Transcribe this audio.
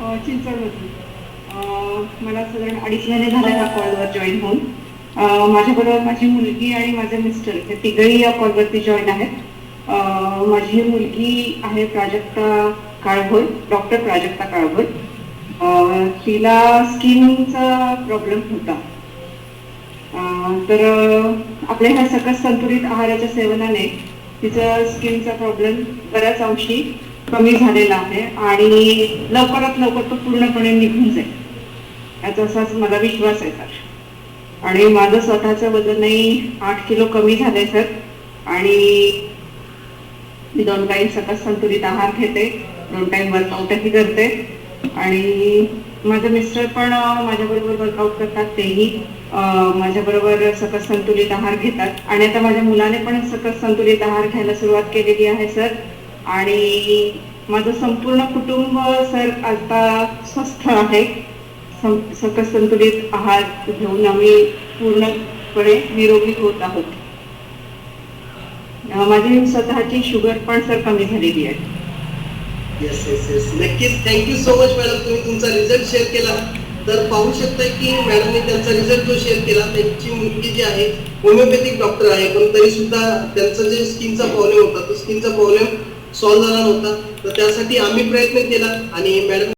चिंचवड होती. मला साधारण अडीच महिने झाले या कॉलवर जॉईन होऊन माझ्याबरोबर माझी मुलगी आणि माझे मिस्टर हे तिघही या कॉलवरती जॉईन आहेत. माझी मुलगी आहे प्राजक्ता काळभोर डॉक्टर प्राजक्ता काळभोर तिला स्किनचा प्रॉब्लेम होता. तर आपल्या ह्या सकस संतुलित आहाराच्या सेवनाने तिचा स्किनचा प्रॉब्लेम बऱ्याच अंशी कमी झालेला आहे आणि लवकरात लवकर तो पूर्णपणे निघून जाईल. याचा असाच मला विश्वास आहे सर आणि माझं स्वतःचं वजनही आठ किलो कमी झालंय सर. आणि मी दोन टाईम सकस संतुलित आहार घेते दोन टाईम वर्कआउटही करते. आणि माझे मिस्टर पण माझ्याबरोबर वर्कआउट करतात तेही माझ्याबरोबर सकस संतुलित आहार घेतात. आणि आता माझ्या मुलाने पण सकस संतुलित आहार घ्यायला सुरुवात केलेली आहे सर. आणि माझं संपूर्ण कुटुंब सर आता स्वस्थ आहे. सकस संतुलित आहार घेऊन आम्ही पूर्णपणे निरोगी होत आहोत. माझी स्वतःची शुगर पण सर कमी झालेली आहे. येस येस येस नक्कीच. Thank you so much madam तुम्ही तुमचा रिझल्ट शेअर केला. तर पाहू शकता की मॅडमने त्यांचा रिझल्ट जो शेअर केला त्यांची मुलगी जी आहे होमिओपॅथिक डॉक्टर आहे. पण तरी सुद्धा त्यांचा जे स्किनचा प्रॉब्लेम होता तो स्किनचा प्रॉब्लेम सॉल्व्ह झाला नव्हता. तर त्यासाठी आम्ही प्रयत्न केला आणि मॅडम